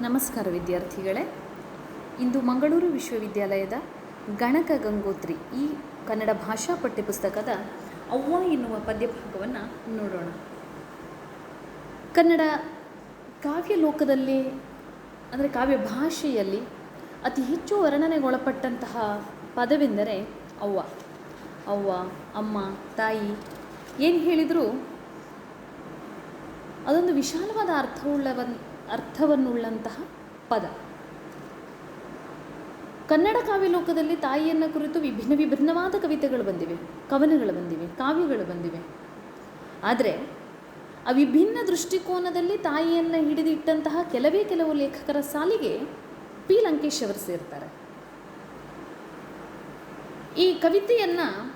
ನಮಸ್ಕಾರ ವಿದ್ಯಾರ್ಥಿಗಳೇ. ಇಂದು ಮಂಗಳೂರು ವಿಶ್ವವಿದ್ಯಾಲಯದ ಗಣಕ ಗಂಗೋತ್ರಿ ಈ ಕನ್ನಡ ಭಾಷಾ ಪಠ್ಯಪುಸ್ತಕದ ಅವ್ವ ಎನ್ನುವ ಪದ್ಯಭಾಗವನ್ನು ನೋಡೋಣ. ಕನ್ನಡ ಕಾವ್ಯ ಲೋಕದಲ್ಲಿ, ಅಂದರೆ ಕಾವ್ಯ ಭಾಷೆಯಲ್ಲಿ ಅತಿ ಹೆಚ್ಚು ವರ್ಣನೆಗೊಳಪಟ್ಟಂತಹ ಪದವೆಂದರೆ ಅವ್ವ. ಅವ್ವ, ಅಮ್ಮ, ತಾಯಿ ಏನು ಹೇಳಿದರೂ ಅದೊಂದು ವಿಶಾಲವಾದ ಅರ್ಥವುಳ್ಳವನ್ ಅರ್ಥವನ್ನುಳ್ಳಂತಹ ಪದ. ಕನ್ನಡ ಕಾವ್ಯ ಲೋಕದಲ್ಲಿ ತಾಯಿಯನ್ನು ಕುರಿತು ವಿಭಿನ್ನ ವಿಭಿನ್ನವಾದ ಕವಿತೆಗಳು ಬಂದಿವೆ, ಕವನಗಳು ಬಂದಿವೆ, ಕಾವ್ಯಗಳು ಬಂದಿವೆ. ಆದರೆ ಆ ವಿಭಿನ್ನ ದೃಷ್ಟಿಕೋನದಲ್ಲಿ ತಾಯಿಯನ್ನು ಹಿಡಿದಿಟ್ಟಂತಹ ಕೆಲವೇ ಕೆಲವು ಲೇಖಕರ ಸಾಲಿಗೆ ಪಿ. ಲಂಕೇಶ್ ಅವರು ಸೇರ್ತಾರೆ. ಈ ಕವಿತೆಯನ್ನು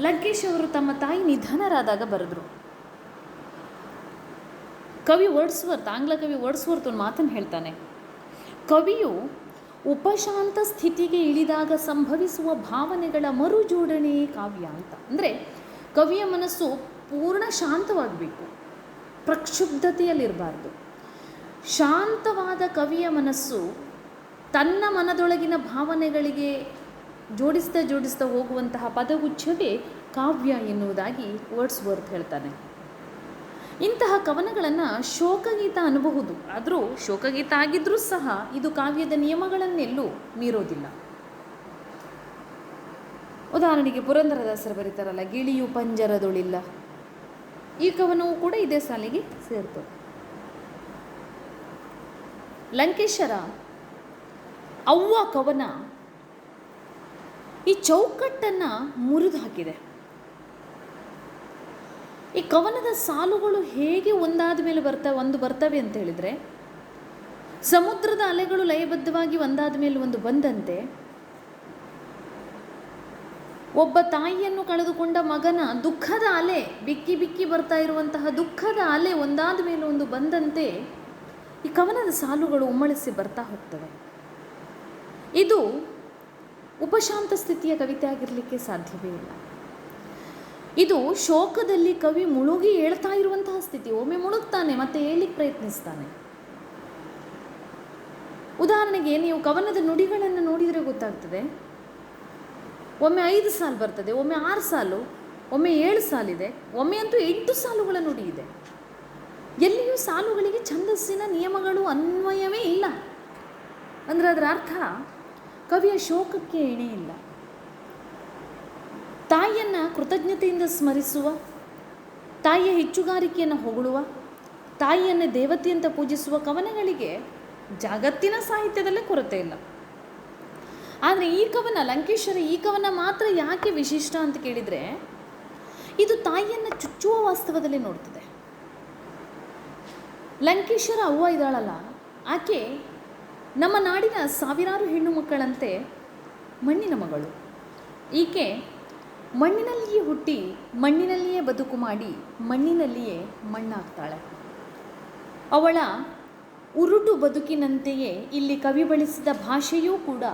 ಲಂಕೇಶ್ ಅವರು ತಮ್ಮ ತಾಯಿ ನಿಧನರಾದಾಗ ಬರೆದರು. ಕವಿ ವರ್ಡ್ಸ್ವರ್ತ್, ಆಂಗ್ಲ ಕವಿ ವರ್ಡ್ಸ್ವರ್ತ್ ಒಂದು ಮಾತನ್ನು ಹೇಳ್ತಾನೆ. ಕವಿಯು ಉಪಶಾಂತ ಸ್ಥಿತಿಗೆ ಇಳಿದಾಗ ಸಂಭವಿಸುವ ಭಾವನೆಗಳ ಮರುಜೋಡಣೆಯೇ ಕಾವ್ಯ ಅಂತ. ಅಂದರೆ ಕವಿಯ ಮನಸ್ಸು ಪೂರ್ಣ ಶಾಂತವಾಗಬೇಕು, ಪ್ರಕ್ಷುಬ್ಧತೆಯಲ್ಲಿರಬಾರ್ದು. ಶಾಂತವಾದ ಕವಿಯ ಮನಸ್ಸು ತನ್ನ ಮನದೊಳಗಿನ ಭಾವನೆಗಳಿಗೆ ಜೋಡಿಸ್ತಾ ಜೋಡಿಸ್ತಾ ಹೋಗುವಂತಹ ಪದಗುಚ್ಛವೇ ಕಾವ್ಯ ಎನ್ನುವುದಾಗಿ ವರ್ಡ್ಸ್ವರ್ತ್ ಹೇಳ್ತಾನೆ. ಇಂತಹ ಕವನಗಳನ್ನು ಶೋಕಗೀತ ಅನ್ನಬಹುದು. ಆದರೂ ಶೋಕಗೀತ ಆಗಿದ್ರೂ ಸಹ ಇದು ಕಾವ್ಯದ ನಿಯಮಗಳನ್ನೆಲ್ಲೂ ಮೀರೋದಿಲ್ಲ. ಉದಾಹರಣೆಗೆ ಪುರಂದರದಾಸರು ಬರೀತಾರಲ್ಲ, ಗಿಳಿಯು ಪಂಜರದೊಳಿಲ್ಲ. ಈ ಕವನವು ಕೂಡ ಇದೇ ಸಾಲಿಗೆ ಸೇರ್ತದೆ. ಲಂಕೇಶರ ಅವ್ವ ಕವನ ಈ ಚೌಕಟ್ಟನ್ನು ಮುರಿದು ಹಾಕಿದೆ. ಈ ಕವನದ ಸಾಲುಗಳು ಹೇಗೆ ಒಂದಾದ ಮೇಲೆ ಬರ್ತಾ, ಒಂದು ಬರ್ತವೆ ಅಂತ ಹೇಳಿದರೆ, ಸಮುದ್ರದ ಅಲೆಗಳು ಲಯಬದ್ಧವಾಗಿ ಒಂದಾದ ಮೇಲೆ ಒಂದು ಬಂದಂತೆ, ಒಬ್ಬ ತಾಯಿಯನ್ನು ಕಳೆದುಕೊಂಡ ಮಗನ ದುಃಖದ ಅಲೆ, ಬಿಕ್ಕಿ ಬಿಕ್ಕಿ ಬರ್ತಾ ಇರುವಂತಹ ದುಃಖದ ಅಲೆ ಒಂದಾದ ಮೇಲೆ ಒಂದು ಬಂದಂತೆ, ಈ ಕವನದ ಸಾಲುಗಳು ಉಮ್ಮಳಿಸಿ ಬರ್ತಾ ಹೋಗ್ತವೆ. ಇದು ಉಪಶಾಂತ ಸ್ಥಿತಿಯ ಕವಿತೆ ಆಗಿರಲಿಕ್ಕೆ ಸಾಧ್ಯವೇ ಇಲ್ಲ. ಇದು ಶೋಕದಲ್ಲಿ ಕವಿ ಮುಳುಗಿ ಹೇಳ್ತಾ ಇರುವಂತಹ ಸ್ಥಿತಿ. ಒಮ್ಮೆ ಮುಳುಗ್ತಾನೆ, ಮತ್ತೆ ಹೇಳಿಕ್ಕೆ ಪ್ರಯತ್ನಿಸ್ತಾನೆ. ಉದಾಹರಣೆಗೆ, ನೀವು ಕವನದ ನುಡಿಗಳನ್ನು ನೋಡಿದರೆ ಗೊತ್ತಾಗ್ತದೆ. ಒಮ್ಮೆ ಐದು ಸಾಲು ಬರ್ತದೆ, ಒಮ್ಮೆ ಆರು ಸಾಲು, ಒಮ್ಮೆ ಏಳು ಸಾಲಿದೆ, ಒಮ್ಮೆ ಅಂತೂ ಎಂಟು ಸಾಲುಗಳ ನುಡಿ ಇದೆ. ಎಲ್ಲಿಯೂ ಸಾಲುಗಳಿಗೆ ಛಂದಸ್ಸಿನ ನಿಯಮಗಳು ಅನ್ವಯವೇ ಇಲ್ಲ. ಅಂದರೆ ಅದರ ಅರ್ಥ, ಕವಿಯ ಶೋಕಕ್ಕೆ ಎಣೆ ಇಲ್ಲ. ತಾಯಿಯನ್ನು ಕೃತಜ್ಞತೆಯಿಂದ ಸ್ಮರಿಸುವ, ತಾಯಿಯ ಹೆಚ್ಚುಗಾರಿಕೆಯನ್ನು ಹೊಗಳುವ, ತಾಯಿಯನ್ನು ದೇವತೆಯಂತ ಪೂಜಿಸುವ ಕವನಗಳಿಗೆ ಜಗತ್ತಿನ ಸಾಹಿತ್ಯದಲ್ಲೇ ಕೊರತೆ ಇಲ್ಲ. ಆದರೆ ಈ ಕವನ, ಲಂಕೇಶ್ವರ ಈ ಕವನ ಮಾತ್ರ ಯಾಕೆ ವಿಶಿಷ್ಟ ಅಂತ ಕೇಳಿದರೆ, ಇದು ತಾಯಿಯನ್ನು ಚುಚ್ಚುವ ವಾಸ್ತವದಲ್ಲಿ ನೋಡ್ತದೆ. ಲಂಕೇಶ್ವರ ಅವ್ವ ಇದ್ದಾಳಲ್ಲ, ಆಕೆ ನಮ್ಮ ನಾಡಿನ ಸಾವಿರಾರು ಹೆಣ್ಣು ಮಕ್ಕಳಂತೆ ಮಣ್ಣಿನ ಮಗಳು. ಈಕೆ ಮಣ್ಣಿನಲ್ಲಿಯೇ ಹುಟ್ಟಿ, ಮಣ್ಣಿನಲ್ಲಿಯೇ ಬದುಕು ಮಾಡಿ, ಮಣ್ಣಿನಲ್ಲಿಯೇ ಮಣ್ಣಾಗ್ತಾಳೆ. ಅವಳ ಉರುಟು ಬದುಕಿನಂತೆಯೇ ಇಲ್ಲಿ ಕವಿ ಬಳಸಿದ ಭಾಷೆಯೂ ಕೂಡ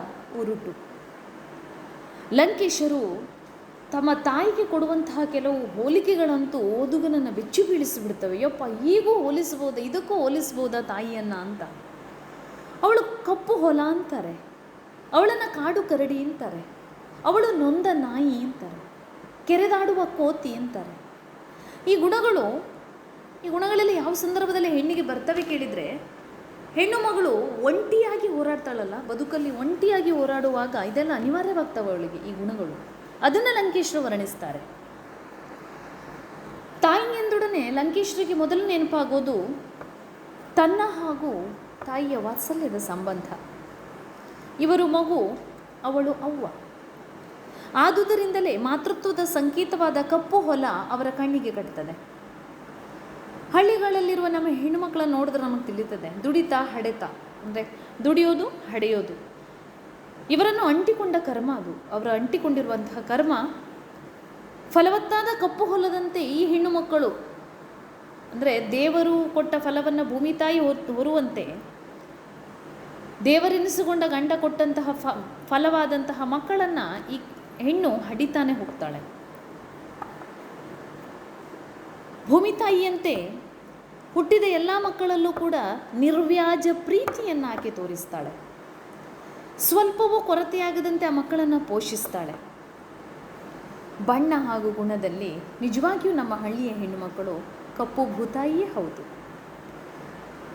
ಉರುಟು. ಲಂಕೇಶರು ತಮ್ಮ ತಾಯಿಗೆ ಕೊಡುವಂತಹ ಕೆಲವು ಹೋಲಿಕೆಗಳಂತೂ ಓದುಗನನ್ನು ಬೆಚ್ಚು ಬೀಳಿಸಿಬಿಡ್ತವೆ. ಯಪ್ಪ ಈಗೂ ಹೋಲಿಸ್ಬೋದಾ? ಇದಕ್ಕೂ ಹೋಲಿಸ್ಬೋದಾ ತಾಯಿಯನ್ನು ಅಂತ? ಅವಳು ಕಪ್ಪು ಹೊಲ ಅಂತಾರೆ. ಅವಳನ್ನು ಕಾಡು ಕರಡಿ ಅಂತಾರೆ. ಅವಳು ನೊಂದ ನಾಯಿ ಅಂತಾರೆ. ಕೆರೆದಾಡುವ ಕೋತಿ ಅಂತಾರೆ. ಈ ಗುಣಗಳು, ಈ ಗುಣಗಳೆಲ್ಲ ಯಾವ ಸಂದರ್ಭದಲ್ಲಿ ಹೆಣ್ಣಿಗೆ ಬರ್ತವೆ ಕೇಳಿದರೆ, ಹೆಣ್ಣು ಮಗಳು ಒಂಟಿಯಾಗಿ ಹೋರಾಡ್ತಾಳಲ್ಲ, ಬದುಕಲ್ಲಿ ಒಂಟಿಯಾಗಿ ಹೋರಾಡುವಾಗ ಇದೆಲ್ಲ ಅನಿವಾರ್ಯವಾಗ್ತವೆ ಅವಳಿಗೆ ಈ ಗುಣಗಳು. ಅದನ್ನು ಲಂಕೇಶ್ರು ವರ್ಣಿಸ್ತಾರೆ. ತಾಯಿ ಎಂದೊಡನೆ ಲಂಕೇಶ್ರಿಗೆ ಮೊದಲು ನೆನಪಾಗೋದು ತನ್ನ ಹಾಗೂ ತಾಯಿಯ ವಾತ್ಸಲ್ಯದ ಸಂಬಂಧ. ಇವರು ಮಗು, ಅವಳು ಅವ್ವ. ಆದುದರಿಂದಲೇ ಮಾತೃತ್ವದ ಸಂಕೇತವಾದ ಕಪ್ಪು ಹೊಲ ಅವರ ಕಣ್ಣಿಗೆ ಕಟ್ತದೆ. ಹಳ್ಳಿಗಳಲ್ಲಿರುವ ನಮ್ಮ ಹೆಣ್ಣುಮಕ್ಕಳನ್ನು ನೋಡಿದ್ರೆ ನಮಗೆ ತಿಳಿತದೆ, ದುಡಿತ ಹಡೆತ, ಅಂದರೆ ದುಡಿಯೋದು ಹಡೆಯೋದು. ಇವರನ್ನು ಅಂಟಿಕೊಂಡ ಕರ್ಮ ಅದು. ಅವರ ಅಂಟಿಕೊಂಡಿರುವಂತಹ ಕರ್ಮ ಫಲವತ್ತಾದ ಕಪ್ಪು ಹೊಲದಂತೆ ಈ ಹೆಣ್ಣು ಮಕ್ಕಳು, ಅಂದರೆ ದೇವರು ಕೊಟ್ಟ ಫಲವನ್ನು ಭೂಮಿ ತಾಯಿ ಹೊರುವಂತೆ, ದೇವರೆನಿಸಿಕೊಂಡ ಗಂಡ ಕೊಟ್ಟಂತಹ ಫ, ಫಲವಾದಂತಹ ಮಕ್ಕಳನ್ನು ಈ ಹೆಣ್ಣು ಹಡಿತಾನೆ ಹೋಗ್ತಾಳೆ. ಭೂಮಿ ತಾಯಿಯಂತೆ ಹುಟ್ಟಿದ ಎಲ್ಲ ಮಕ್ಕಳಲ್ಲೂ ಕೂಡ ನಿರ್ವ್ಯಾಜ ಪ್ರೀತಿಯನ್ನು ಆಕೆ ತೋರಿಸ್ತಾಳೆ. ಸ್ವಲ್ಪವೂ ಕೊರತೆಯಾಗದಂತೆ ಆ ಮಕ್ಕಳನ್ನು ಪೋಷಿಸ್ತಾಳೆ. ಬಣ್ಣ ಹಾಗೂ ಗುಣದಲ್ಲಿ ನಿಜವಾಗಿಯೂ ನಮ್ಮ ಹಳ್ಳಿಯ ಹೆಣ್ಣುಮಕ್ಕಳು ಕಪ್ಪು ಭೂತಾಯಿಯೇ ಹೌದು.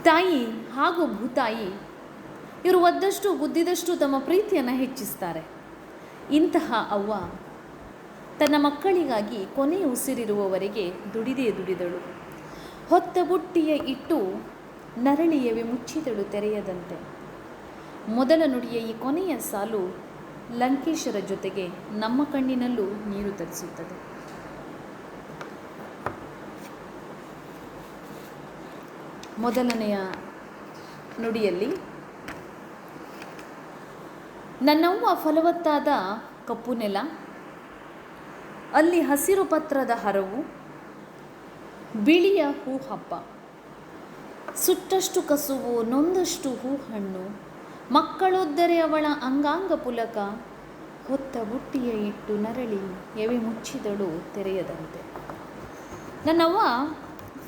ತಾಯಿ ಹಾಗೂ ಭೂತಾಯಿ ಇವರು ಒದ್ದಷ್ಟು, ಗುದ್ದಿದಷ್ಟು ತಮ್ಮ ಪ್ರೀತಿಯನ್ನು ಹೆಚ್ಚಿಸ್ತಾರೆ. ಇಂತಹ ಅವ್ವ ತನ್ನ ಮಕ್ಕಳಿಗಾಗಿ ಕೊನೆಯ ಉಸಿರಿರುವವರೆಗೆ ದುಡಿದೇ ದುಡಿದಳು. ಹೊತ್ತ ಬುಟ್ಟಿಯ ಇಟ್ಟು ನರಳಿಯವೆ ಮುಚ್ಚಿದಳು ತೆರೆಯದಂತೆ. ಮೊದಲ ನುಡಿಯ ಈ ಕೊನೆಯ ಸಾಲು ಲಂಕೇಶರ ಜೊತೆಗೆ ನಮ್ಮ ಕಣ್ಣಿನಲ್ಲೂ ನೀರು ತರಿಸುತ್ತದೆ. ಮೊದಲನೆಯ ನುಡಿಯಲ್ಲಿ ನನ್ನವ್ವ ಫಲವತ್ತಾದ ಕಪ್ಪು ನೆಲ, ಅಲ್ಲಿ ಹಸಿರು ಪತ್ರದ ಹರವು, ಬಿಳಿಯ ಹೂ ಹಬ್ಬ ಸುಟ್ಟಷ್ಟು ಕಸುವು, ನೊಂದಷ್ಟು ಹೂ ಹಣ್ಣು ಮಕ್ಕಳೊದ್ದರೆ ಅವಳ ಅಂಗಾಂಗ ಪುಲಕ, ಹೊತ್ತ ಬುಟ್ಟಿಯ ಇಟ್ಟು ನರಳಿ ಎವೆ ಮುಚ್ಚಿದಳು ತೆರೆಯದಂತೆ. ನನ್ನವ್ವ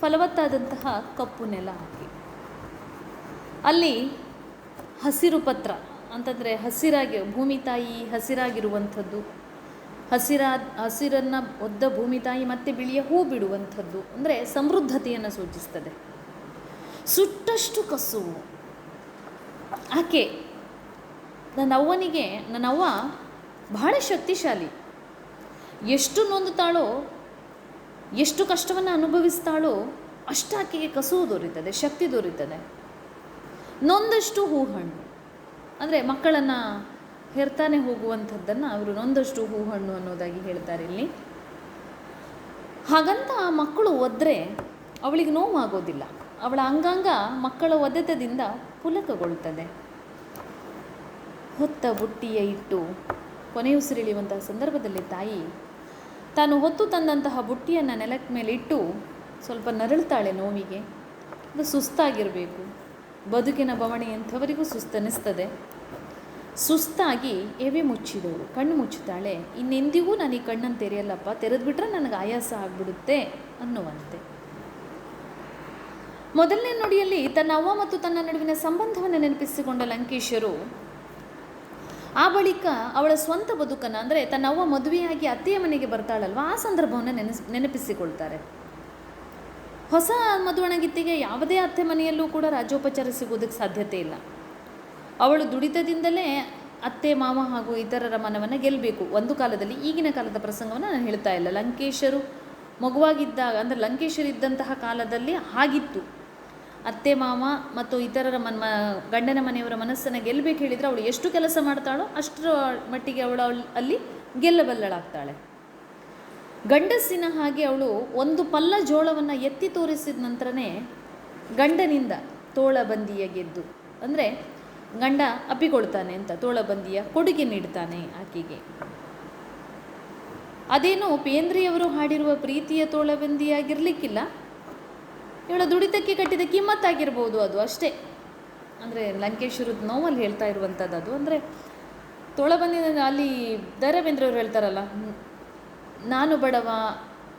ಫಲವತ್ತಾದಂತಹ ಕಪ್ಪು ನೆಲ ಹಾಕಿ. ಅಲ್ಲಿ ಹಸಿರು ಪತ್ರ. ಅಂತಂದರೆ ಹಸಿರಾಗಿ, ಭೂಮಿ ತಾಯಿ ಹಸಿರಾಗಿರುವಂಥದ್ದು. ಹಸಿರಾದ ಹಸಿರನ್ನು ಒದ್ದ ಭೂಮಿ ತಾಯಿ ಮತ್ತೆ ಬಿಳಿಯ ಹೂ ಬಿಡುವಂಥದ್ದು. ಅಂದರೆ ಸಮೃದ್ಧತೆಯನ್ನು ಸೂಚಿಸ್ತದೆ. ಸುಟ್ಟಷ್ಟು ಕಸುವು. ಆಕೆ ನನ್ನ ಅವ್ವನಿಗೆ ನನ್ನವ್ವ ಬಹಳ ಶಕ್ತಿಶಾಲಿ. ಎಷ್ಟು ನೊಂದುತ್ತಾಳೋ, ಎಷ್ಟು ಕಷ್ಟವನ್ನು ಅನುಭವಿಸ್ತಾಳೋ ಅಷ್ಟು ಆಕೆಗೆ ಕಸುವು ದೊರೀತದೆ, ಶಕ್ತಿ ದೊರೀತದೆ. ನೊಂದಷ್ಟು ಹೂ ಹಣ್ಣು ಅಂದರೆ ಮಕ್ಕಳನ್ನು ಹೆರ್ತಾನೆ ಹೋಗುವಂಥದ್ದನ್ನು ಅವರು ನೊಂದಷ್ಟು ಹೂ ಹಣ್ಣು ಅನ್ನೋದಾಗಿ ಹೇಳ್ತಾರೆ ಇಲ್ಲಿ. ಹಾಗಂತ ಆ ಮಕ್ಕಳು ಒದ್ರೆ ಅವಳಿಗೆ ನೋವಾಗೋದಿಲ್ಲ. ಅವಳ ಅಂಗಾಂಗ ಮಕ್ಕಳ ಒದೆತದಿಂದ ಪುಲಕಗೊಳ್ತದೆ. ಹೊತ್ತ ಬುಟ್ಟಿಯ ಇಟ್ಟು ಕೊನೆಯುಸಿರಿಳಿಯುವಂತಹ ಸಂದರ್ಭದಲ್ಲಿ ತಾಯಿ ತಾನು ಹೊತ್ತು ತಂದಂತಹ ಬುಟ್ಟಿಯನ್ನು ನೆಲಕ್ಕೆ ಮೇಲೆ ಇಟ್ಟು ಸ್ವಲ್ಪ ನರಳ್ತಾಳೆ ನೋವಿಗೆ. ಅದು ಸುಸ್ತಾಗಿರಬೇಕು. ಬದುಕಿನ ಬವಣೆ ಎಂಥವರಿಗೂ ಸುಸ್ತನಿಸ್ತದೆ. ಸುಸ್ತಾಗಿ ಎವೆ ಮುಚ್ಚಿದಳು. ಕಣ್ಣು ಮುಚ್ಚುತ್ತಾಳೆ ಇನ್ನೆಂದಿಗೂ ನಾನು ಈ ಕಣ್ಣನ್ನು ತೆರೆಯಲ್ಲಪ್ಪ, ತೆರೆದ್ಬಿಟ್ರೆ ನನಗೆ ಆಯಾಸ ಆಗಿಬಿಡುತ್ತೆ ಅನ್ನುವಂತೆ. ಮೊದಲನೇ ನುಡಿಯಲ್ಲಿ ತನ್ನ ಅವ್ವ ಮತ್ತು ತನ್ನ ನಡುವಿನ ಸಂಬಂಧವನ್ನು ನೆನಪಿಸಿಕೊಂಡ ಲಂಕೇಶರು ಆ ಬಳಿಕ ಅವಳ ಸ್ವಂತ ಬದುಕನ್ನು, ಅಂದರೆ ತನ್ನ ಅವ್ವ ಮದುವೆಯಾಗಿ ಅತ್ತೆಯ ಮನೆಗೆ ಬರ್ತಾಳಲ್ವ, ಆ ಸಂದರ್ಭವನ್ನು ನೆನೆಸ್, ನೆನಪಿಸಿಕೊಳ್ತಾರೆ. ಹೊಸ ಮದುವಣಗಿತ್ತಿಗೆ ಯಾವುದೇ ಅತ್ತೆ ಮನೆಯಲ್ಲೂ ಕೂಡ ರಾಜ್ಯೋಪಚಾರ ಸಿಗೋದಕ್ಕೆ ಸಾಧ್ಯತೆ ಇಲ್ಲ. ಅವಳು ದುಡಿತದಿಂದಲೇ ಅತ್ತೆ, ಮಾವ ಹಾಗೂ ಇತರರ ಮನವನ್ನು ಗೆಲ್ಲಬೇಕು ಒಂದು ಕಾಲದಲ್ಲಿ ಈಗಿನ ಕಾಲದ ಪ್ರಸಂಗವನ್ನು ನಾನು ಹೇಳ್ತಾ ಇಲ್ಲ. ಲಂಕೇಶರು ಮಗುವಾಗಿದ್ದಾಗ, ಅಂದರೆ ಲಂಕೇಶರಿದ್ದಂತಹ ಕಾಲದಲ್ಲಿ ಹಾಗಿತ್ತು ಅತ್ತೆ, ಮಾವ ಮತ್ತು ಇತರರ ಮನ್ ಗಂಡನ ಮನೆಯವರ ಮನಸ್ಸನ್ನು ಗೆಲ್ಲಬೇಕು ಹೇಳಿದರೆ ಅವಳು ಎಷ್ಟು ಕೆಲಸ ಮಾಡ್ತಾಳೋ ಅಷ್ಟರ ಮಟ್ಟಿಗೆ ಅವಳು ಅಲ್ಲಿ ಗೆಲ್ಲಬಲ್ಲಳಾಗ್ತಾಳೆ. ಗಂಡಸಿನ ಹಾಗೆ ಅವಳು ಒಂದು ಪಲ್ಲ ಜೋಳವನ್ನು ಎತ್ತಿ ತೋರಿಸಿದ ನಂತರನೇ ಗಂಡನಿಂದ ತೋಳಬಂದಿಯ ಗೆದ್ದು. ಅಂದರೆ ಗಂಡ ಅಪ್ಪಿಕೊಳ್ತಾನೆ ಅಂತ ತೋಳಬಂದಿಯ ಕೊಡುಗೆ ನೀಡ್ತಾನೆ ಆಕೆಗೆ. ಅದೇನು ಪೇಂದ್ರಿಯವರು ಹಾಡಿರುವ ಪ್ರೀತಿಯ ತೋಳಬಂದಿಯಾಗಿರ್ಲಿಕ್ಕಿಲ್ಲ ಇವಳ ದುಡಿತಕ್ಕೆ ಕಟ್ಟಿದ ಕಿಮ್ಮತ್ತಾಗಿರ್ಬೋದು ಅದು ಅಷ್ಟೇ. ಅಂದರೆ ಲಂಕೇಶ್ವರದ ನೋವಲ್ಲಿ ಹೇಳ್ತಾ ಇರುವಂಥದ್ದು ಅದು. ಅಂದರೆ ತೋಳಬಂದಿ ಅಲ್ಲಿ ದರಬೇಂದ್ರವ್ರು ಹೇಳ್ತಾರಲ್ಲ "ನ್- ನಾನು ಬಡವ,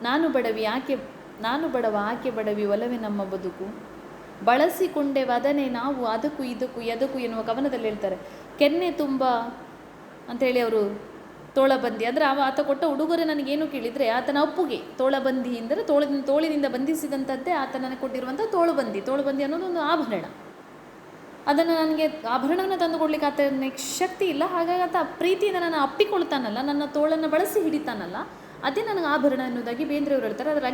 ನಾನು ಬಡವಿ ಆಕೆ, ನಾನು ಬಡವ, ಆಕೆ ಬಡವಿ ಒಲವೇ ನಮ್ಮ ಬದುಕು. ಬಳಸಿಕೊಂಡೆ ವದನೆ ನಾವು ಅದಕ್ಕೂ ಇದಕ್ಕೂ ಎದಕ್ಕೂ ಎನ್ನುವ ಕವನದಲ್ಲಿ ಹೇಳ್ತಾರೆ. ಕೆನ್ನೆ ತುಂಬ ಅಂಥೇಳಿ ಅವರು ತೋಳಬಂದಿ ಅಂದರೆ ಅವ ಆತ ಕೊಟ್ಟ ಉಡುಗೊರೆ ನನಗೇನು ಕೇಳಿದರೆ ಆತನ ಅಪ್ಪುಗೆ ತೋಳಬಂದಿ ಅಂದರೆ ತೋಳಿನ ತೋಳಿನಿಂದ ಬಂಧಿಸಿದಂಥದ್ದೇ ಆತ ನನಗೆ ಕೊಟ್ಟಿರುವಂಥ ತೋಳುಬಂದಿ ತೋಳುಬಂದಿ ಅನ್ನೋದು ಒಂದು ಆಭರಣ. ಅದನ್ನು ನನಗೆ ಆಭರಣವನ್ನು ತಂದು ಕೊಡ್ಲಿಕ್ಕೆ ಆತನಿಗೆ ಶಕ್ತಿ ಇಲ್ಲ. ಹಾಗಾಗಿ ಆತ ಪ್ರೀತಿಯಿಂದ ನನ್ನ ಅಪ್ಪಿಕೊಳ್ತಾನಲ್ಲ ನನ್ನ ತೋಳನ್ನು ಬಳಸಿ ಹಿಡಿತಾನಲ್ಲ. ಅದೇ ನನಗೆ ಆಭರಣ ಅನ್ನೋದಾಗಿ ಬೇಂದ್ರೆಯವರು ಹೇಳ್ತಾರೆ. ಆದರೆ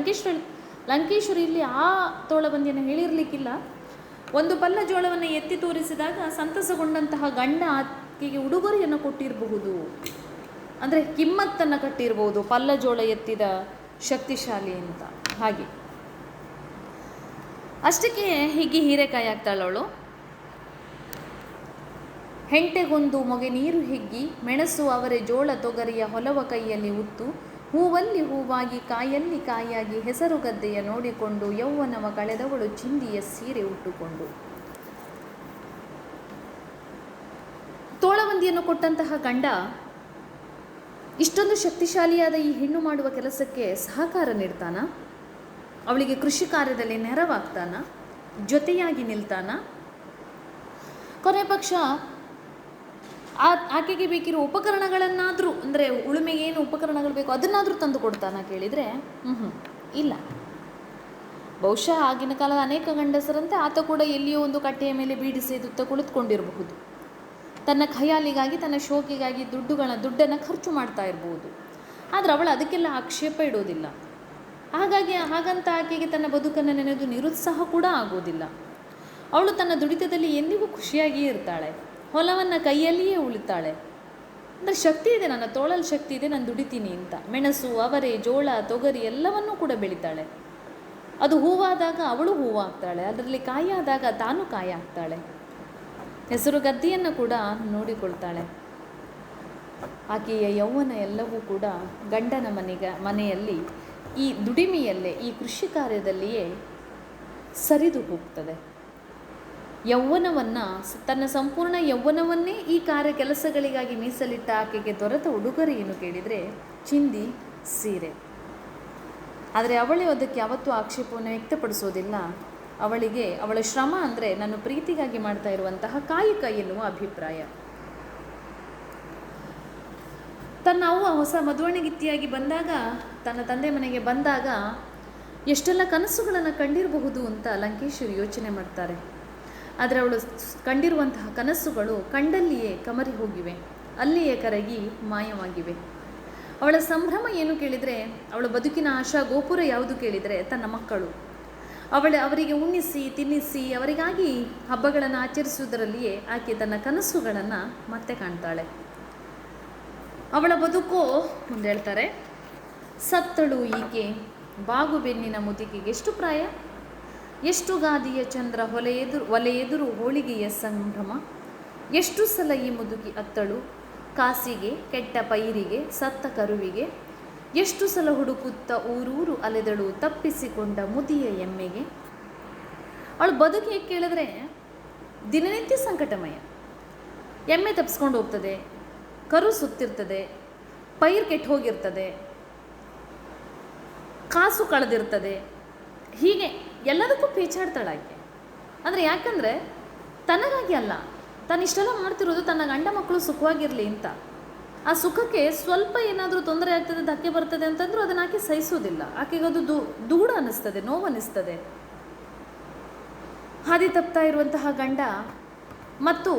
ಲಂಕೇಶ್ವರ ಇಲ್ಲಿ ಆ ತೋಳಬಂದಿಯನ್ನು ಹೇಳಿರಲಿಕ್ಕಿಲ್ಲ. ಒಂದು ಪಲ್ಲ ಜೋಳವನ್ನು ಎತ್ತಿ ತೋರಿಸಿದಾಗ ಸಂತಸಗೊಂಡಂತಹ ಗಂಡ ಆಕೆಗೆ ಉಡುಗೊರೆಯನ್ನು ಕೊಟ್ಟಿರಬಹುದು. ಅಂದರೆ ಕಿಮ್ಮತ್ತನ್ನು ಕಟ್ಟಿರ್ಬೋದು, ಪಲ್ಲ ಜೋಳ ಎತ್ತಿದ ಶಕ್ತಿಶಾಲಿ ಅಂತ. ಹಾಗೆ. ಅಷ್ಟಕ್ಕೆ ಹೀಗೆ ಹೀರೆಕಾಯಿ ಆಗ್ತಾಳವಳು ಹೆಂಟೆಗೊಂದು ಮೊಗೆ ನೀರು ಹಿಗ್ಗಿ, ಮೆಣಸು ಅವರೆ ಜೋಳ ತೊಗರಿಯ ಹೊಲವ ಕೈಯಲ್ಲಿ ಉತ್ತು ಹೂವಲ್ಲಿ ಹೂವಾಗಿ, ಕಾಯಲ್ಲಿ ಕಾಯಾಗಿ ಹೆಸರು ಗದ್ದೆಯ ನೋಡಿಕೊಂಡು ಯೌವನವ ಕಳೆದವಳು ಚಿಂದಿಯ ಸೀರೆ ಉಟ್ಟುಕೊಂಡು. ತೋಳವಂದಿಯನ್ನು ಕೊಟ್ಟಂತಹ ಗಂಡ ಇಷ್ಟೊಂದು ಶಕ್ತಿಶಾಲಿಯಾದ ಈ ಹೆಣ್ಣು ಮಾಡುವ ಕೆಲಸಕ್ಕೆ ಸಹಕಾರ ನೀಡ್ತಾನ? ಅವಳಿಗೆ ಕೃಷಿ ಕಾರ್ಯದಲ್ಲಿ ನೆರವಾಗ್ತಾನ? ಜೊತೆಯಾಗಿ ನಿಲ್ತಾನ? ಕೊನೆ ಪಕ್ಷ ಆ ಆಕೆಗೆ ಬೇಕಿರೋ ಉಪಕರಣಗಳನ್ನಾದರೂ, ಅಂದರೆ ಉಳುಮೆಗೆ ಏನು ಉಪಕರಣಗಳು ಬೇಕು ಅದನ್ನಾದರೂ ತಂದು ಕೊಡ್ತಾನ ಕೇಳಿದರೆ ಹ್ಞೂ ಇಲ್ಲ. ಬಹುಶಃ ಆಗಿನ ಕಾಲದ ಅನೇಕ ಗಂಡಸರಂತೆ ಆತ ಕೂಡ ಎಲ್ಲಿಯೋ ಒಂದು ಕಟ್ಟೆಯ ಮೇಲೆ ಬೀಡಿ ಸೇದುತ್ತಾ ಕುಳಿತುಕೊಂಡಿರಬಹುದು. ತನ್ನ ಖಯಾಲಿಗಾಗಿ, ತನ್ನ ಶೋಕಿಗಾಗಿ ದುಡ್ಡುಗಳ, ದುಡ್ಡನ್ನು ಖರ್ಚು ಮಾಡ್ತಾ ಇರಬಹುದು. ಆದರೆ ಅವಳು ಅದಕ್ಕೆಲ್ಲ ಆಕ್ಷೇಪ ಇಡೋದಿಲ್ಲ. ಹಾಗಾಗಿ ಹಾಗಂತ ಆಕೆಗೆ ತನ್ನ ಬದುಕನ್ನು ನೆನೆದು ನಿರುತ್ಸಾಹ ಕೂಡ ಆಗೋದಿಲ್ಲ. ಅವಳು ತನ್ನ ದುಡಿತದಲ್ಲಿ ಎಂದಿಗೂ ಖುಷಿಯಾಗಿಯೇ ಇರ್ತಾಳೆ. ಹೊಲವನ್ನು ಕೈಯಲ್ಲಿಯೇ ಉಳಿತಾಳೆ. ಅಂದರೆ ಶಕ್ತಿ ಇದೆ, ನನ್ನ ತೋಳಲ್ಲಿ ಶಕ್ತಿ ಇದೆ, ನಾನು ದುಡಿತೀನಿ ಅಂತ. ಮೆಣಸು, ಅವರೆ, ಜೋಳ, ತೊಗರಿ ಎಲ್ಲವನ್ನೂ ಕೂಡ ಬೆಳಿತಾಳೆ. ಅದು ಹೂವಾದಾಗ ಅವಳು ಹೂವಾಗ್ತಾಳೆ, ಅದರಲ್ಲಿ ಕಾಯಾದಾಗ ತಾನು ಕಾಯ ಆಗ್ತಾಳೆ ಹೆಸರು ಗದ್ದೆಯನ್ನು ಕೂಡ ನೋಡಿಕೊಳ್ತಾಳೆ. ಆಕೆಯ ಯೌವನ ಎಲ್ಲವೂ ಕೂಡ ಗಂಡನ ಮನೆಗ, ಮನೆಯಲ್ಲಿ ಈ ದುಡಿಮೆಯಲ್ಲೇ, ಈ ಕೃಷಿ ಕಾರ್ಯದಲ್ಲಿಯೇ ಸರಿದು ಹೋಗ್ತದೆ. ಯೌವನವನ್ನು ತನ್ನ ಸಂಪೂರ್ಣ ಯೌವನವನ್ನೇ ಈ ಕಾರ್ಯ ಕೆಲಸಗಳಿಗಾಗಿ ಮೀಸಲಿಟ್ಟ ಆಕೆಗೆ ದೊರೆತ ಉಡುಗೊರೆ ಏನು ಕೇಳಿದರೆ, ಚಿಂದಿ, ಸೀರೆ. ಆದರೆ ಅವಳು ಅದಕ್ಕೆ ಯಾವತ್ತೂ ಆಕ್ಷೇಪವನ್ನು ವ್ಯಕ್ತಪಡಿಸೋದಿಲ್ಲ. ಅವಳಿಗೆ, ಅವಳ ಶ್ರಮ ಅಂದರೆ ನಾನು ಪ್ರೀತಿಗಾಗಿ ಮಾಡ್ತಾ ಇರುವಂತಹ ಕಾಯಕ ಎನ್ನುವ ಅಭಿಪ್ರಾಯ. ತನ್ನ ಅವ್ವ ಹೊಸ ಮದುವಣಿಗಿತ್ತಿಯಾಗಿ ಬಂದಾಗ, ತನ್ನ ತಂದೆ ಮನೆಗೆ ಬಂದಾಗ ಎಷ್ಟೆಲ್ಲ ಕನಸುಗಳನ್ನು ಕಂಡಿರಬಹುದು ಅಂತ ಲಂಕೇಶ್ವರಿ ಯೋಚನೆ ಮಾಡ್ತಾರೆ. ಆದರೆ ಅವಳು ಕಂಡಿರುವಂತಹ ಕನಸುಗಳು ಕಂಡಲ್ಲಿಯೇ ಕಮರಿ ಹೋಗಿವೆ. ಅಲ್ಲಿಯೇ ಕರಗಿ ಮಾಯವಾಗಿವೆ. ಅವಳ ಸಂಭ್ರಮ ಏನು ಕೇಳಿದರೆ, ಅವಳ ಬದುಕಿನ ಆಶಾ ಗೋಪುರ ಯಾವುದು ಕೇಳಿದರೆ ತನ್ನ ಮಕ್ಕಳು. ಅವಳ ಅವರಿಗೆ ಉಣ್ಣಿಸಿ, ತಿನ್ನಿಸಿ, ಅವರಿಗಾಗಿ ಹಬ್ಬಗಳನ್ನು ಆಚರಿಸುವುದರಲ್ಲಿಯೇ ಆಕೆ ತನ್ನ ಕನಸುಗಳನ್ನು ಮತ್ತೆ ಕಾಣ್ತಾಳೆ. ಅವಳ ಬದುಕು ಮುಂದೆ ಹೇಳ್ತಾರೆ ಸತ್ತಳು ಈಕೆ. ಬಾಗು ಬೆನ್ನಿನ ಮುದುಕಿಗೆ ಎಷ್ಟು ಪ್ರಾಯ? ಎಷ್ಟು ಗಾದಿಯ ಚಂದ್ರ ಹೊಲೆ ಎದುರು, ಒಲೆ ಎದುರು ಹೋಳಿಗೆಯ ಸಂಭ್ರಮ? ಎಷ್ಟು ಸಲ ಈ ಮುದುಕಿ ಅತ್ತಳು? ಕಾಸಿಗೆ, ಕೆಟ್ಟ ಪೈರಿಗೆ, ಸತ್ತ ಕರುವಿಗೆ? ಎಷ್ಟು ಸಲ ಹುಡುಕುತ್ತ ಊರೂರು ಅಲೆದಳು ತಪ್ಪಿಸಿಕೊಂಡ ಮುದಿಯ ಎಮ್ಮೆಗೆ? ಅವಳು ಬದುಕಿ ಕೇಳಿದ್ರೆ ದಿನನಿತ್ಯ ಸಂಕಟಮಯ. ಎಮ್ಮೆ ತಪ್ಪಿಸ್ಕೊಂಡು ಹೋಗ್ತದೆ, ಕರು ಸುತ್ತಿರ್ತದೆ, ಪೈರ್ ಕೆಟ್ಟು ಹೋಗಿರ್ತದೆ, ಕಾಸು ಕಳೆದಿರ್ತದೆ. ಹೀಗೆ ಎಲ್ಲದಕ್ಕೂ ಪೇಚಾಡ್ತಾಳೆ ಆಕೆ. ಅಂದರೆ ಯಾಕಂದರೆ ತನಗಾಗಿ ಅಲ್ಲ, ತಾನು ಇಷ್ಟೆಲ್ಲ ಮಾಡ್ತಿರೋದು ತನ್ನ ಗಂಡ ಮಕ್ಕಳು ಸುಖವಾಗಿರಲಿ ಅಂತ. ಆ ಸುಖಕ್ಕೆ ಸ್ವಲ್ಪ ಏನಾದರೂ ತೊಂದರೆ ಆಗ್ತದೆ, ಧಕ್ಕೆ ಬರ್ತದೆ ಅಂತಂದರೂ ಅದನ್ನು ಆಕೆ ಸಹಿಸೋದಿಲ್ಲ. ಆಕೆಗೆ ಅದು ದೂಡ ಅನ್ನಿಸ್ತದೆ, ನೋವು ಅನ್ನಿಸ್ತದೆ. ಹಾದಿ ತಪ್ತಾ ಇರುವಂತಹ ಗಂಡ ಮತ್ತು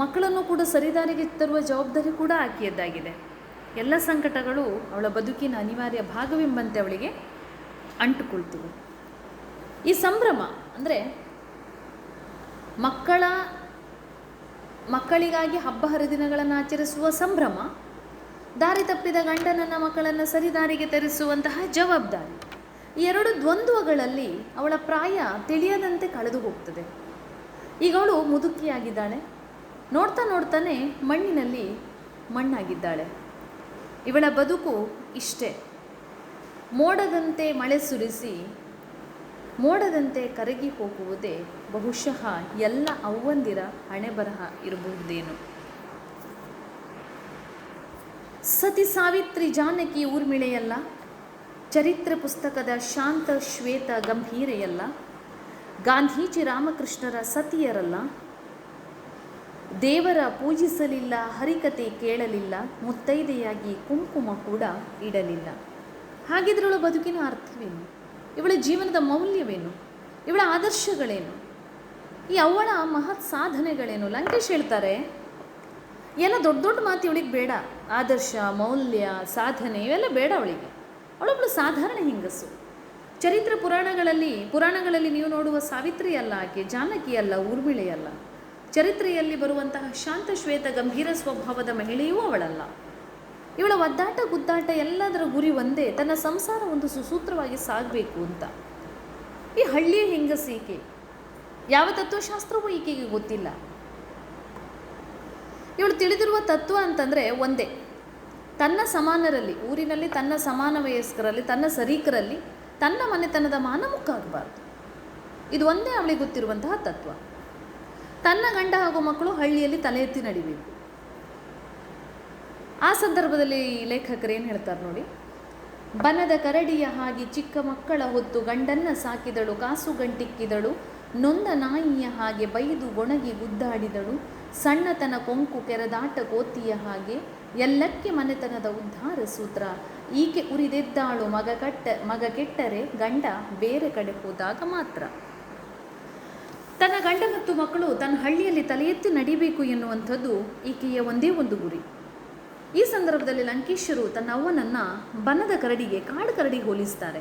ಮಕ್ಕಳನ್ನು ಕೂಡ ಸರಿದಾರಿಗೆ ತರುವ ಜವಾಬ್ದಾರಿ ಕೂಡ ಆಕೆಯದ್ದಾಗಿದೆ. ಎಲ್ಲ ಸಂಕಟಗಳು ಅವಳ ಬದುಕಿನ ಅನಿವಾರ್ಯ ಭಾಗವೆಂಬಂತೆ ಅವಳಿಗೆ ಅಂಟುಕೊಳ್ತಿವೆ. ಈ ಸಂಭ್ರಮ ಅಂದರೆ ಮಕ್ಕಳ ಮಕ್ಕಳಿಗಾಗಿ ಹಬ್ಬ ಹರಿದಿನಗಳನ್ನು ಆಚರಿಸುವ ಸಂಭ್ರಮ, ದಾರಿ ತಪ್ಪಿದ ಗಂಡನನ್ನ ಮಕ್ಕಳನ್ನು ಸರಿದಾರಿಗೆ ತರಿಸುವಂತಹ ಜವಾಬ್ದಾರಿ. ಈ ಎರಡು ದ್ವಂದ್ವಗಳಲ್ಲಿ ಅವಳ ಪ್ರಾಯ ತಿಳಿಯದಂತೆ ಕಳೆದು ಹೋಗ್ತದೆ. ಈಗ ಅವಳು ಮುದುಕಿಯಾಗಿದ್ದಾಳೆ. ನೋಡ್ತಾ ನೋಡ್ತಾನೆ ಮಣ್ಣಿನಲ್ಲಿ ಮಣ್ಣಾಗಿದ್ದಾಳೆ. ಇವಳ ಬದುಕು ಇಷ್ಟೇ. ಮೋಡದಂತೆ ಮಳೆ ಸುರಿಸಿ ಮೋಡದಂತೆ ಕರಗಿ ಹೋಗುವುದೇ ಬಹುಶಃ ಎಲ್ಲ ಅವ್ವಂದಿರ ಹಣೆಬರಹ ಇರಬಹುದೇನು. ಸತಿ ಸಾವಿತ್ರಿ ಜಾನಕಿ ಊರ್ಮಿಳೆಯಲ್ಲ, ಚರಿತ್ರೆ ಪುಸ್ತಕದ ಶಾಂತ ಶ್ವೇತ ಗಂಭೀರೆಯಲ್ಲ, ಗಾಂಧೀಜಿ ರಾಮಕೃಷ್ಣರ ಸತಿಯರಲ್ಲ, ದೇವರ ಪೂಜಿಸಲಿಲ್ಲ, ಹರಿಕತೆ ಕೇಳಲಿಲ್ಲ, ಮುತ್ತೈದೆಯಾಗಿ ಕುಂಕುಮ ಕೂಡ ಇಡಲಿಲ್ಲ. ಹಾಗಿದ್ರೊಳ ಬದುಕಿನ ಅರ್ಥವೇನು? ಇವಳ ಜೀವನದ ಮೌಲ್ಯವೇನು? ಇವಳ ಆದರ್ಶಗಳೇನು? ಈ ಅವಳ ಮಹತ್ ಸಾಧನೆಗಳೇನು? ಲಂಕೇಶ್ ಹೇಳ್ತಾರೆ, ಎಲ್ಲ ದೊಡ್ಡ ದೊಡ್ಡ ಮಾತು ಇವಳಿಗೆ ಬೇಡ. ಆದರ್ಶ, ಮೌಲ್ಯ, ಸಾಧನೆ, ಇವೆಲ್ಲ ಬೇಡ ಅವಳಿಗೆ. ಅವಳೊಬ್ಬಳು ಸಾಧಾರಣ ಹೆಂಗಸು. ಚರಿತ್ರೆ ಪುರಾಣಗಳಲ್ಲಿ ಪುರಾಣಗಳಲ್ಲಿ ನೀವು ನೋಡುವ ಸಾವಿತ್ರಿ ಅಲ್ಲ ಆಕೆ ಜಾನಕಿ ಅಲ್ಲ ಊರ್ಮಿಳೆಯಲ್ಲ. ಚರಿತ್ರೆಯಲ್ಲಿ ಬರುವಂತಹ ಶಾಂತ ಶ್ವೇತ ಗಂಭೀರ ಸ್ವಭಾವದ ಮಹಿಳೆಯೂ ಅವಳಲ್ಲ. ಇವಳ ಒದ್ದಾಟ ಗುದ್ದಾಟ ಎಲ್ಲದರ ಗುರಿ ಒಂದೇ. ತನ್ನ ಸಂಸಾರ ಒಂದು ಸುಸೂತ್ರವಾಗಿ ಸಾಗಬೇಕು ಅಂತ. ಈ ಹಳ್ಳಿಯ ಹೆಂಗಸೀಕೆ ಯಾವ ತತ್ವಶಾಸ್ತ್ರವೂ ಈಕೆಗೆ ಗೊತ್ತಿಲ್ಲ. ಇವಳು ತಿಳಿದಿರುವ ತತ್ವ ಅಂತಂದರೆ ಒಂದೇ. ತನ್ನ ಸಮಾನರಲ್ಲಿ, ಊರಿನಲ್ಲಿ ತನ್ನ ಸಮಾನ ವಯಸ್ಕರಲ್ಲಿ, ತನ್ನ ಸರೀಕರಲ್ಲಿ ತನ್ನ ಮನೆತನದ ಮಾನ ಆಗಬಾರ್ದು. ಇದು ಒಂದೇ ಅವಳಿಗೆ ಗೊತ್ತಿರುವಂತಹ ತತ್ವ. ತನ್ನ ಗಂಡ ಹಾಗೂ ಮಕ್ಕಳು ಹಳ್ಳಿಯಲ್ಲಿ ತಲೆ ಎತ್ತಿ ನಡಿಬೇಕು. ಆ ಸಂದರ್ಭದಲ್ಲಿ ಲೇಖಕರು ಏನು ಹೇಳ್ತಾರೆ ನೋಡಿ? ಬನದ ಕರಡಿಯ ಹಾಗೆ ಚಿಕ್ಕ ಮಕ್ಕಳ ಹೊತ್ತು ಗಂಡನ್ನ ಸಾಕಿದಳು, ಕಾಸು ಗಂಟಿಕ್ಕಿದಳು, ನೊಂದ ನಾಯಿಯ ಹಾಗೆ ಬೈದು ಗೊಣಗಿ ಗುದ್ದಾಡಿದಳು ಸಣ್ಣತನ ಕೊಂಕು ಕೆರೆದಾಟ ಕೋತಿಯ ಹಾಗೆ, ಎಲ್ಲಕ್ಕೆ ಮನೆತನದ ಉದ್ಧಾರ ಸೂತ್ರ. ಈಕೆ ಉರಿದೆದ್ದಾಳು, ಮಗ ಕಟ್ಟ, ಮಗ ಕೆಟ್ಟರೆ ಗಂಡ ಬೇರೆ ಕಡೆ ಹೋದಾಗ ಮಾತ್ರ. ತನ್ನ ಗಂಡ ಮತ್ತು ಮಕ್ಕಳು ತನ್ನ ಹಳ್ಳಿಯಲ್ಲಿ ತಲೆ ಎತ್ತಿ ನಡಿಬೇಕು ಎನ್ನುವಂಥದ್ದು ಈಕೆಯ ಒಂದೇ ಒಂದು ಗುರಿ. ಈ ಸಂದರ್ಭದಲ್ಲಿ ಲಂಕೇಶರು ತನ್ನ ಅವ್ವನನ್ನ ಬನದ ಕರಡಿಗೆ, ಕಾಡು ಕರಡಿಗೆ ಹೋಲಿಸ್ತಾರೆ.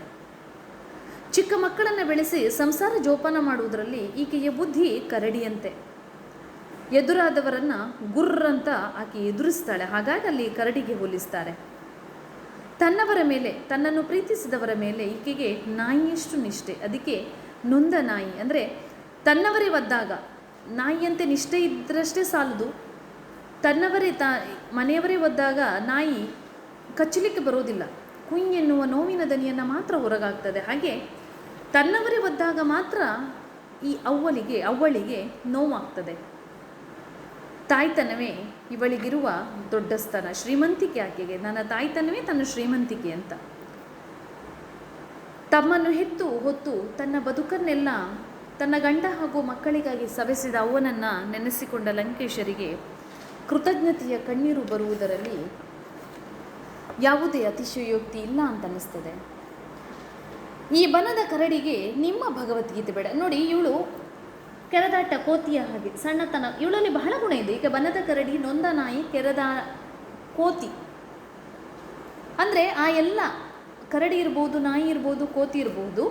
ಚಿಕ್ಕ ಮಕ್ಕಳನ್ನು ಬೆಳೆಸಿ ಸಂಸಾರ ಜೋಪಾನ ಮಾಡುವುದರಲ್ಲಿ ಈಕೆಯ ಬುದ್ಧಿ ಕರಡಿಯಂತೆ. ಎದುರಾದವರನ್ನ ಗುರ್ರಂತ ಆಕೆ ಎದುರಿಸ್ತಾಳೆ, ಹಾಗಾಗಿ ಅಲ್ಲಿ ಕರಡಿಗೆ ಹೋಲಿಸ್ತಾರೆ. ತನ್ನವರ ಮೇಲೆ, ತನ್ನನ್ನು ಪ್ರೀತಿಸಿದವರ ಮೇಲೆ ಈಕೆಗೆ ನಾಯಿಯಷ್ಟು ನಿಷ್ಠೆ. ಅದಕ್ಕೆ ನೊಂದ ನಾಯಿ, ಅಂದರೆ ತನ್ನವರೇ ಒದ್ದಾಗ ನಾಯಿಯಂತೆ ನಿಷ್ಠೆ ಇದ್ದರಷ್ಟೇ ಸಾಲದು. ತನ್ನವರೇ ತಾ, ಮನೆಯವರೇ ಒದ್ದಾಗ ನಾಯಿ ಕಚ್ಚಲಿಕ್ಕೆ ಬರೋದಿಲ್ಲ ಕುಯ್ ಎನ್ನುವ ನೋವಿನ ದನಿಯನ್ನು ಮಾತ್ರ ಹೊರಗಾಗ್ತದೆ ಹಾಗೆ ತನ್ನವರೇ ಒದ್ದಾಗ ಮಾತ್ರ ಈ ಅವ್ವಲಿಗೆ, ಅವ್ವಳಿಗೆ ನೋವಾಗ್ತದೆ. ತಾಯ್ತನವೇ ಇವಳಿಗಿರುವ ದೊಡ್ಡ ಸ್ಥಾನ ಶ್ರೀಮಂತಿಕೆ ಆಕೆಗೆ. ನನ್ನ ತಾಯ್ತನವೇ ತನ್ನ ಶ್ರೀಮಂತಿಕೆ ಅಂತ. ತಮ್ಮನ್ನು ಹೆತ್ತು ಹೊತ್ತು ತನ್ನ ಬದುಕನ್ನೆಲ್ಲ ತನ್ನ ಗಂಡ ಹಾಗೂ ಮಕ್ಕಳಿಗಾಗಿ ಸವೆಸಿದ ಅವ್ವನನ್ನು ನೆನೆಸಿಕೊಂಡ ಲಂಕೇಶರಿಗೆ ಕೃತಜ್ಞತೆಯ ಕಣ್ಣೀರು ಬರುವುದರಲ್ಲಿ ಯಾವುದೇ ಅತಿಶಯೋಕ್ತಿ ಇಲ್ಲ ಅಂತ ಅನ್ನಿಸ್ತದೆ ಈ ಬನದ ಕರಡಿಗೆ ನಿಮ್ಮ ಭಗವದ್ಗೀತೆ ಬೇಡ. ನೋಡಿ, ಇವಳು ಕೆರದಾಟ ಕೋತಿಯ ಹಾಗೆ, ಸಣ್ಣತನ, ಇವಳಲ್ಲಿ ಬಹಳ ಗುಣ ಇದೆ. ಈಗ ಬನದ ಕರಡಿ ನೊಂದ ನಾಯಿ ಕೆರೆದ ಕೋತಿ. ಅಂದರೆ ಆ ಎಲ್ಲ ಕರಡಿ ಇರ್ಬೋದು, ನಾಯಿ ಇರ್ಬೋದು, ಕೋತಿ ಇರ್ಬೋದು,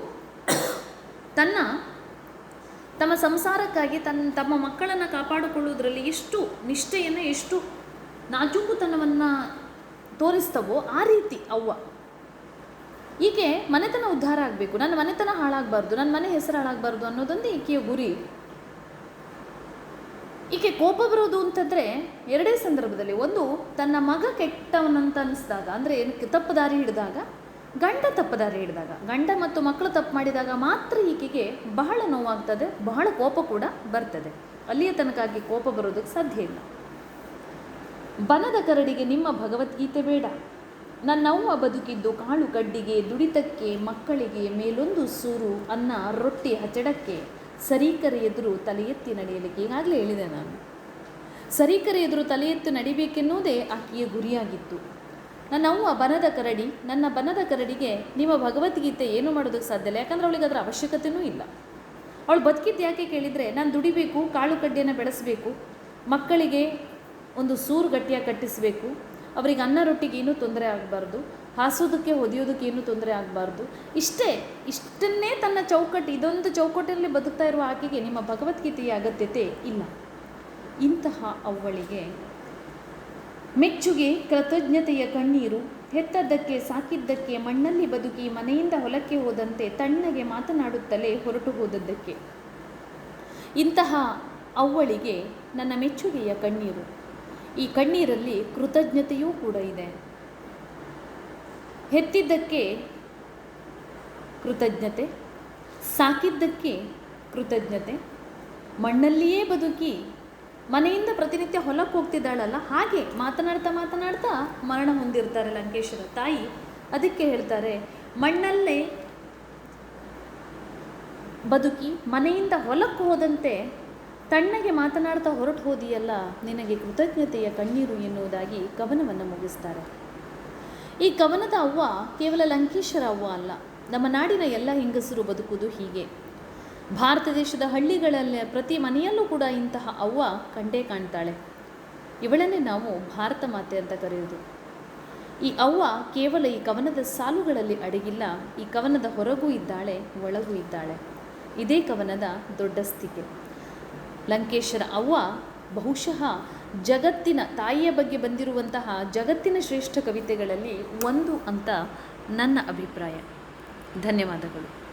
ತನ್ನ ತಮ್ಮ ಸಂಸಾರಕ್ಕಾಗಿ ತನ್ನ, ತಮ್ಮ ಮಕ್ಕಳನ್ನು ಕಾಪಾಡಿಕೊಳ್ಳುವುದರಲ್ಲಿ ಎಷ್ಟು ನಿಷ್ಠೆಯನ್ನು, ಎಷ್ಟು ನಾಜೂಕುತನವನ್ನು ತೋರಿಸ್ತವೋ ಆ ರೀತಿ ಅವ್ವ. ಈಕೆ ಮನೆತನ ಉದ್ಧಾರ ಆಗಬೇಕು. ನನ್ನ ಮನೆತನ ಹಾಳಾಗಬಾರ್ದು. ನನ್ನ ಮನೆ ಹೆಸರು ಹಾಳಾಗಬಾರ್ದು ಅನ್ನೋದೊಂದೇ ಈಕೆಯ ಗುರಿ. ಈಕೆ ಕೋಪ ಬರೋದು ಅಂತಂದರೆ ಎರಡೇ ಸಂದರ್ಭದಲ್ಲಿ. ಒಂದು, ತನ್ನ ಮಗ ಕೆಟ್ಟವನಂತ ಅನ್ನಿಸಿದಾಗ ಅಂದರೆ ತಪ್ಪು ದಾರಿ ಹಿಡಿದಾಗ ಗಂಡ ತಪ್ಪು ದಾರಿ ಹಿಡಿದಾಗ, ಗಂಡ ಮತ್ತು ಮಕ್ಕಳು ತಪ್ಪು ಮಾಡಿದಾಗ ಮಾತ್ರ ಈಕೆಗೆ ಬಹಳ ನೋವಾಗ್ತದೆ, ಬಹಳ ಕೋಪ ಕೂಡ ಬರ್ತದೆ. ಅಲ್ಲಿಯ ತನಕಾಗಿ ಕೋಪ ಬರೋದಕ್ಕೆ ಸಾಧ್ಯ ಇಲ್ಲ. ಬನದ ಕರಡಿಗೆ ನಿಮ್ಮ ಭಗವದ್ಗೀತೆ ಬೇಡ. ನನ್ನವ್ವ ಬದುಕಿದ್ದು ಕಾಳು ಕಡ್ಡಿಗೆ, ದುಡಿತಕ್ಕೆ, ಮಕ್ಕಳಿಗೆ ಮೇಲೊಂದು ಸೂರು ಅನ್ನ, ರೊಟ್ಟಿ ಹಚಡಕ್ಕೆ. ಸರೀಕರ ಎದುರು ತಲೆ ಎತ್ತಿ ನಡೆಯಲಿಕ್ಕೆ ಈಗಾಗಲೇ ಹೇಳಿದೆ ನಾನು. ಸರೀಕರ ಎದುರು ತಲೆ ಎತ್ತಿ ನಡಿಬೇಕೆನ್ನುವುದೇ ಆಕೆಯ ಗುರಿಯಾಗಿತ್ತು. ನನ್ನವ್ವ ಬನದ ಕರಡಿ, ನನ್ನ ಬನದ ಕರಡಿಗೆ ನಿಮ್ಮ ಭಗವದ್ಗೀತೆ ಏನು ಮಾಡೋದಕ್ಕೆ ಸಾಧ್ಯ ಇಲ್ಲ. ಯಾಕಂದ್ರೆ ಅವಳಿಗೆ ಅದರ ಅವಶ್ಯಕತೆಯೂ ಇಲ್ಲ. ಅವಳು ಬದುಕಿದ್ದು ಯಾಕೆ ಕೇಳಿದರೆ, ನಾನು ದುಡಿಬೇಕು, ಕಾಳು ಕಡ್ಡಿಯನ್ನು ಬೆಳೆಸಬೇಕು, ಮಕ್ಕಳಿಗೆ ಒಂದು ಸೂರು ಗಟ್ಟಿಯಾಗಿ ಕಟ್ಟಿಸಬೇಕು, ಅವರಿಗೆ ಅನ್ನ ರೊಟ್ಟಿಗೆ ಏನೂ ತೊಂದರೆ ಆಗಬಾರ್ದು, ಹಾಸೋದಕ್ಕೆ ಹೊದಿಯೋದಕ್ಕೆ ಏನೂ ತೊಂದರೆ ಆಗಬಾರ್ದು. ಇಷ್ಟೇ, ಇಷ್ಟನ್ನೇ ತನ್ನ ಚೌಕಟ್ಟು, ಇದೊಂದು ಚೌಕಟ್ಟಿನಲ್ಲಿ ಬದುಕ್ತಾ ಇರುವ ಆಕೆಗೆ ನಿಮ್ಮ ಭಗವದ್ಗೀತೆಯ ಅಗತ್ಯತೆ ಇಲ್ಲ. ಇಂತಹ ಅವ್ವಳಿಗೆ ಮೆಚ್ಚುಗೆ ಕೃತಜ್ಞತೆಯ ಕಣ್ಣೀರು, ಹೆತ್ತದ್ದಕ್ಕೆ ಸಾಕಿದ್ದಕ್ಕೆ ಮಣ್ಣಲ್ಲಿ ಬದುಕಿ ಮನೆಯಿಂದ ಹೊಲಕ್ಕೆ ಹೋದಂತೆ ತಣ್ಣಗೆ ಮಾತನಾಡುತ್ತಲೇ ಹೊರಟು ಹೋದದ್ದಕ್ಕೆ. ಇಂತಹ ಅವ್ವಳಿಗೆ ನನ್ನ ಮೆಚ್ಚುಗೆಯ ಕಣ್ಣೀರು. ಈ ಕಣ್ಣೀರಲ್ಲಿ ಕೃತಜ್ಞತೆಯೂ ಕೂಡ ಇದೆ. ಹೆತ್ತಿದ್ದಕ್ಕೆ ಕೃತಜ್ಞತೆ, ಸಾಕಿದ್ದಕ್ಕೆ ಕೃತಜ್ಞತೆ, ಮಣ್ಣಲ್ಲಿಯೇ ಬದುಕಿ ಮನೆಯಿಂದ ಪ್ರತಿನಿತ್ಯ ಹೊಲಕ್ಕೆ ಹೋಗ್ತಿದ್ದಾಳಲ್ಲ, ಹಾಗೆ ಮಾತನಾಡ್ತಾ ಮಾತನಾಡ್ತಾ ಮರಣ ಹೊಂದಿರ್ತಾರೆ ಲಂಕೇಶ್ವರ ತಾಯಿ. ಅದಕ್ಕೆ ಹೇಳ್ತಾರೆ, ಮಣ್ಣಲ್ಲೇ ಬದುಕಿ ಮನೆಯಿಂದ ಹೊಲಕ್ಕೆ ಹೋದಂತೆ ತಣ್ಣಗೆ ಮಾತನಾಡ್ತಾ ಹೊರಟು ಹೋದಿಯಲ್ಲ, ನಿನಗೆ ಕೃತಜ್ಞತೆಯ ಕಣ್ಣೀರು ಎನ್ನುವುದಾಗಿ ಕವನವನ್ನು ಮುಗಿಸ್ತಾರೆ. ಈ ಕವನದ ಅವ್ವ ಕೇವಲ ಲಂಕೇಶ್ವರ ಅವ್ವ ಅಲ್ಲ, ನಮ್ಮ ನಾಡಿನ ಎಲ್ಲ ಹೆಂಗಸರು ಬದುಕುವುದು ಹೀಗೆ. ಭಾರತ ದೇಶದ ಹಳ್ಳಿಗಳಲ್ಲಿ ಪ್ರತಿ ಮನೆಯಲ್ಲೂ ಕೂಡ ಇಂತಹ ಅವ್ವ ಕಂಡೇ ಕಾಣ್ತಾಳೆ. ಇವಳನ್ನೇ ನಾವು ಭಾರತ ಮಾತೆ ಅಂತ ಕರೆಯೋದು ಈ ಅವ್ವ ಕೇವಲ ಈ ಕವನದ ಸಾಲುಗಳಲ್ಲಿ ಅಡಗಿಲ್ಲ, ಈ ಕವನದ ಹೊರಗೂ ಇದ್ದಾಳೆ, ಒಳಗೂ ಇದ್ದಾಳೆ. ಇದೇ ಕವನದ ದೊಡ್ಡ ಸ್ಥಿತಿ. ಲಂಕೇಶರ ಅವ್ವ ಬಹುಶಃ ಜಗತ್ತಿನ ತಾಯಿಯ ಬಗ್ಗೆ ಬಂದಿರುವಂತಹ ಜಗತ್ತಿನ ಶ್ರೇಷ್ಠ ಕವಿತೆಗಳಲ್ಲಿ ಒಂದು ಅಂತ ನನ್ನ ಅಭಿಪ್ರಾಯ. ಧನ್ಯವಾದಗಳು.